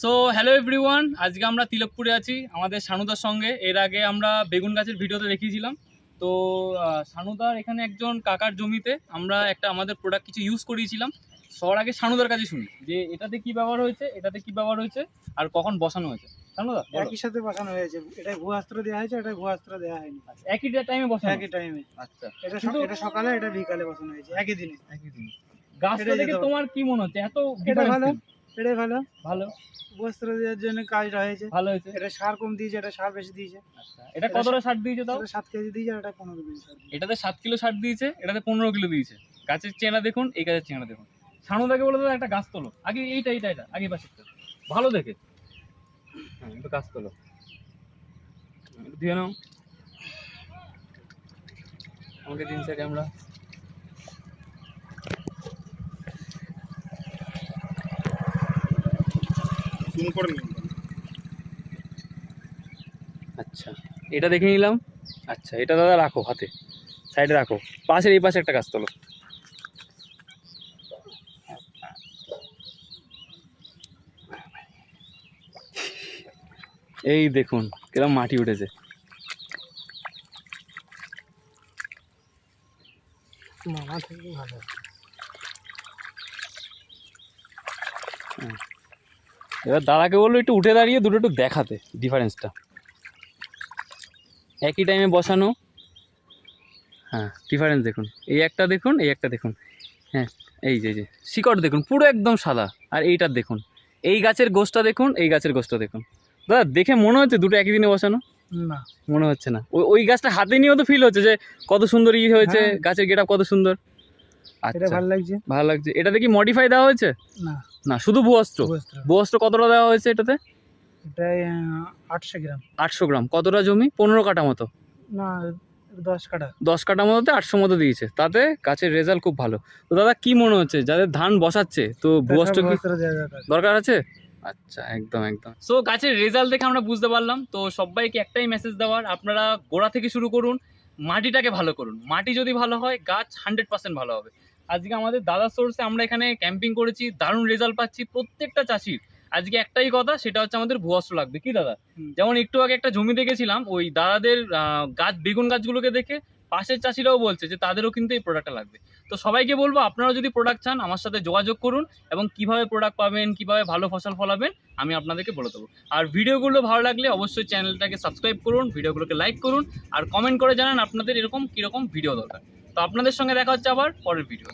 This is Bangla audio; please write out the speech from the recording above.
সো হ্যালো এভরিওয়ান আজকে আমরা তিলকপুরে আছি আমাদের সানুদার সঙ্গে। এর আগে আমরা বেগুন গাছের ভিডিওতে দেখিয়েছিলাম। তো সানুদার এখানে একজন কাকার জমিতে আমরা একটা আমাদের প্রোডাক্ট কিছু ইউজ করিয়েছিলাম। সবার আগে সানুদার কাছে শুনি যে এটাতে কি ব্যবহার হয়েছে এটাতে কি ব্যবহার হয়েছে আর কখন বসানো হয়েছে। সানুদা। একই সাথে বসানো হয়েছে। এটা ভূয়াস্ত্র দেওয়া হয়েছে এটা ভূয়াস্ত্র দেওয়া হয়নি। একই টাইমে বসানো। একই টাইমে আচ্ছা। এটা এটা সকালে এটা বিকালে বসানো হয়েছে একই দিনে। একই দিন। গাছটা দেখে তোমার কি মনে হচ্ছে? এত এটা ভালো? এটাই ভালো? ভালো। বস্ত্র দেওয়ার জন্য কাজটা হয়েছে। ভালো হয়েছে। এটা সার কম দিয়েছে এটা সার বেশি দিয়েছে। আচ্ছা এটা কতটা সার দিয়েছে তাও? সাত কেজি দিয়েছে আর এটা পনেরো কেজি সার। এটাতে সাত কিলো সার দিয়েছে এটাতে পনেরো কিলো দিয়েছে। গাছের চেনা দেখুন এই গাছের চেনা দেখুন। সানুদাকে বলে দাদা একটা গাছ তোলো। আগে এইটা এইটা এটা আগে পাশে ভালো দেখে। হ্যাঁ একটু গাছ তোলো। দিয়ে নাও। আমাকে দিন স্যার ক্যামেরা আচ্ছা এটা দেখে নিলাম। আচ্ছা এটা দাদা রাখো হাতে। সাইডে রাখো। পাশের এই পাশে একটা গাছ তোলো। এই দেখুন কিরম মাটি উঠেছে। মামা থেকে ভালো। এবার দাদাকে বলল একটু উঠে দাঁড়িয়ে দুটো একটু দেখাতে ডিফারেন্সটা একই টাইমে বসানো। হ্যাঁ ডিফারেন্স দেখুন। এই একটা দেখুন এই একটা দেখুন। হ্যাঁ এই যে যে শিকড় দেখুন পুরো একদম সাদা। আর এইটার দেখুন। এই গাছের গোষ্ঠটা দেখুন এই গাছের গোষ্ঠটা দেখুন। দাদা দেখে মনে হচ্ছে দুটো একই দিনে বসানো? না। মনে হচ্ছে না। ওই ওই গাছটা হাতে নিয়েও তো ফিল হচ্ছে যে কত সুন্দর ই হয়েছে হ্যাঁ। গাছের গেট কত সুন্দর। এটা আচ্ছা। ভালো লাগছে। ভালো লাগছে। এটাতে কি মডিফাই দেওয়া হয়েছে? না। না শুধু ভুয়স্ত্র? ভুয়স্ত্র। কতটা দেওয়া হয়েছে এটাতে? এটাই আটশো গ্রাম। আটশো গ্রাম। কতটা জমি? পনেরো কাটা মতো। না দশ কাটা দশ কাটা মতোতে আটশো মতো দিয়েছে। তাতে গাছের রেজাল্ট খুব ভালো। তো দাদা কি মনে হচ্ছে? যাদের ধান বসাচ্ছে তো ভুয়স্ত্র কি দরকার। আছে? আচ্ছা একদম একদম। সো গাছের রেজাল্ট দেখে আমরা বুঝতে পারলাম। তো সবাইকে একটাই মেসেজ দেওয়ার। আপনারা গোড়া থেকে শুরু করুন। মাটিটাকে ভালো করুন। মাটি যদি ভালো হয় গাছ হান্ড্রেড পার্সেন্ট ভালো হবে। আজকে আমাদের দাদা সোর্সে আমরা এখানে ক্যাম্পিং করেছি দারুণ রেজাল্ট পাচ্ছি প্রত্যেকটা চাষির। আজকে একটাই কথা সেটা হচ্ছে আমাদের ভুয়াস্ত্র লাগবে কি দাদা? যেমন একটু আগে একটা জমি দেখেছিলাম ওই দাদাদের গাছ বেগুন গাছগুলোকে দেখে পাশের চাষিরাও বলছে যে তাদেরও কিন্তু এই প্রোডাক্টটা লাগবে। তো সবাইকে বলব আপনারা যদি প্রোডাক্ট চান আমার সাথে যোগাযোগ করুন এবং কীভাবে প্রোডাক্ট পাবেন কীভাবে ভালো ফসল ফলাবেন আমি আপনাদেরকে বলে দেবো। আর ভিডিওগুলো ভালো লাগলে অবশ্যই চ্যানেলটাকে সাবস্ক্রাইব করুন ভিডিওগুলোকে লাইক করুন আর কমেন্ট করে জানান আপনাদের এরকম কীরকম ভিডিও দরকার। তো আপনাদের সঙ্গে দেখা হচ্ছে আবার পরের ভিডিও